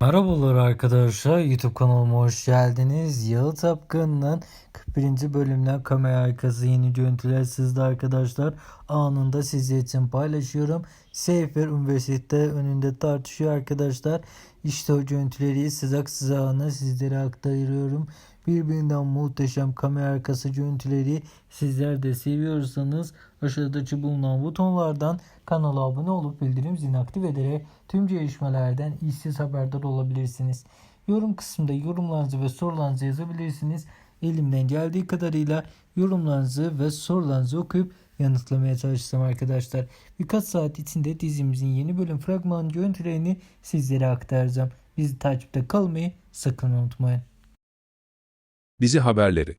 Merhabalar arkadaşlar YouTube kanalıma hoş geldiniz. Yalı Tapkın'ın 41. bölümden kamera arkası yeni görüntüler sizde arkadaşlar. Anında sizler için paylaşıyorum. Seyfer Üniversite önünde tartışıyor arkadaşlar. İşte o görüntüleri sıcak sıcağına sizlere aktarıyorum. Birbirinden muhteşem kamera arkası görüntüleri sizler de seviyorsanız aşağıdaki bulunan butonlardan kanala abone olup bildirim zilini aktif ederek tüm gelişmelerden işsiz haberdar olabilirsiniz. Yorum kısmında yorumlarınızı ve sorularınızı yazabilirsiniz. Elimden geldiği kadarıyla yorumlarınızı ve sorularınızı okuyup yanıtlamaya çalışacağım arkadaşlar. Birkaç saat içinde dizimizin yeni bölüm fragman görüntülerini sizlere aktaracağım. Bizi takipte kalmayı sakın unutmayın. Dizi haberleri